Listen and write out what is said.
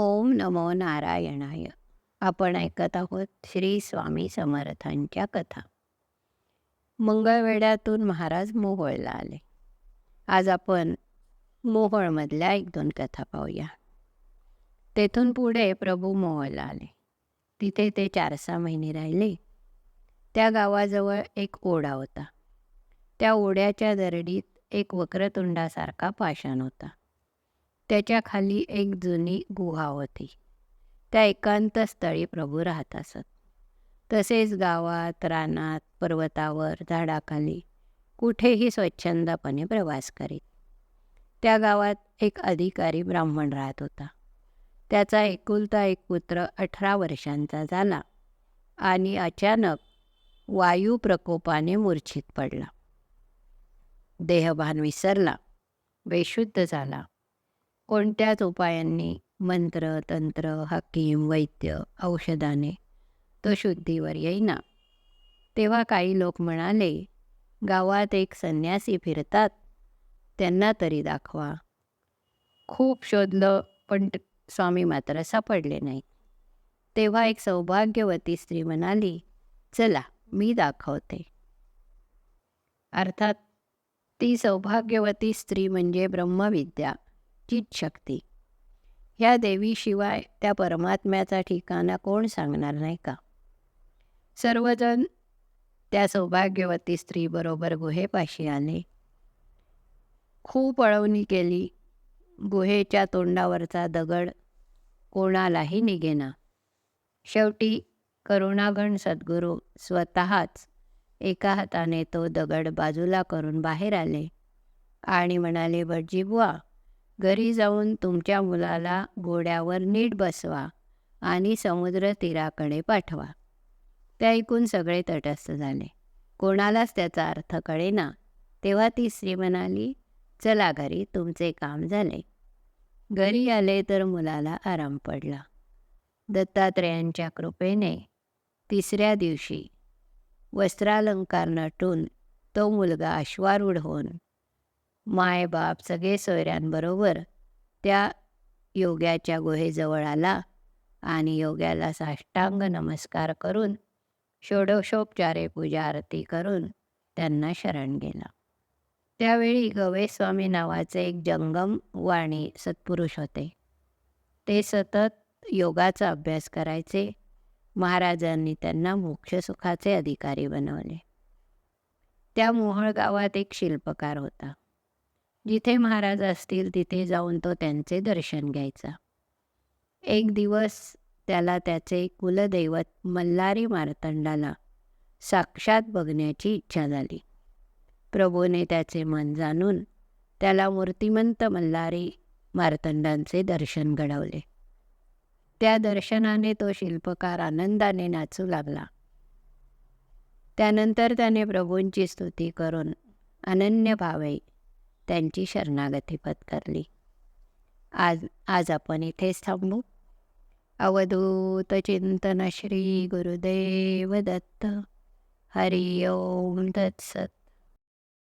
ओम नमो नारायणाय. आपण ऐकत आहोत श्री स्वामी समर्थांच्या कथा. मंगळवेड्यातून महाराज मोहोळला आले. आज आपण मोहोळमधल्या एक दोन कथा पाहूया. तेथून पुढे प्रभू मोहोळला आले. तिथे ते चार सहा महिने राहिले. त्या गावाजवळ एक ओढा होता. त्या ओढ्याच्या दरडीत एक वक्रतुंडासारखा पाषाण होता. त्याच्याखाली एक जुनी गुहा होती. त्या एकांत स्थळी प्रभू राहत असत. तसेच गावात रानात पर्वतावर झाडाखाली कुठेही स्वच्छंदपणे प्रवास करीत. त्या गावात एक अधिकारी ब्राह्मण राहत होता. त्याचा एकुलता एक पुत्र अठरा वर्षांचा झाला आणि अचानक वायू प्रकोपाने मूर्छित पडला. देहभान विसरला. बेशुद्ध झाला. कोणत्याच उपायांनी मंत्र तंत्र हकीम वैद्य औषधाने तो शुद्धीवर येईना. तेव्हा काही लोक म्हणाले गावात एक संन्यासी फिरतात त्यांना तरी दाखवा. खूप शोधलं पण स्वामी मात्र सापडले नाही तेव्हा एक सौभाग्यवती स्त्री म्हणाली चला मी दाखवते. अर्थात ती सौभाग्यवती स्त्री म्हणजे ब्रह्मविद्या. शक्ती. ह्या देवीशिवाय त्या परमात्म्याचा ठिकाणा कोण सांगणार नाही का? सर्वजण त्या सौभाग्यवती स्त्रीबरोबर गुहेपाशी आले. खूप अळवणी केली. गुहेच्या तोंडावरचा दगड कोणालाही निघेना. शेवटी करुणागण सद्गुरू स्वतःच एका हाताने तो दगड बाजूला करून बाहेर आले आणि म्हणाले भटजी बुवा घरी जाऊन तुमच्या मुलाला घोड्यावर नीट बसवा आणि समुद्र तीराकडे पाठवा. ते ऐकून सगळे तटस्थ झाले. कोणालाच त्याचा अर्थ कळेना. तेव्हा ती स्त्री म्हणाली चला घरी तुमचे काम झाले. घरी आले तर मुलाला आराम पडला. दत्तात्रेयांच्या कृपेने तिसऱ्या दिवशी वस्त्रालंकार नटून तो मुलगा अश्वारूढ होऊन मायबाप सगळे सोयऱ्यांबरोबर त्या योग्याच्या गुहेजवळ आला आणि योग्याला साष्टांग नमस्कार करून षोडशोपचारे पूजा आरती करून त्यांना शरण गेला. त्यावेळी गवेस्वामी नावाचे एक जंगम वाणी सत्पुरुष होते. ते सतत योगाचा अभ्यास करायचे. महाराजांनी त्यांना मोक्षसुखाचे अधिकारी बनवले. त्या मोहळ गावात एक शिल्पकार होता. जिथे महाराज असतील तिथे जाऊन तो त्यांचे दर्शन घ्यायचा. एक दिवस त्याला त्याचे कुलदैवत मल्हारी मार्तंडाला साक्षात बघण्याची इच्छा झाली. प्रभूने त्याचे मन जाणून त्याला मूर्तिमंत मल्हारी मार्तंडांचे दर्शन घडवले. त्या दर्शनाने तो शिल्पकार आनंदाने नाचू लागला. त्यानंतर त्याने प्रभूंची स्तुती करून अनन्य भावे त्यांची शरणागती पत्करली. आज आज आपण इथेच थांबू. अवधूत चिंतन श्री गुरुदेव दत्त. हरि ओम तत्सत.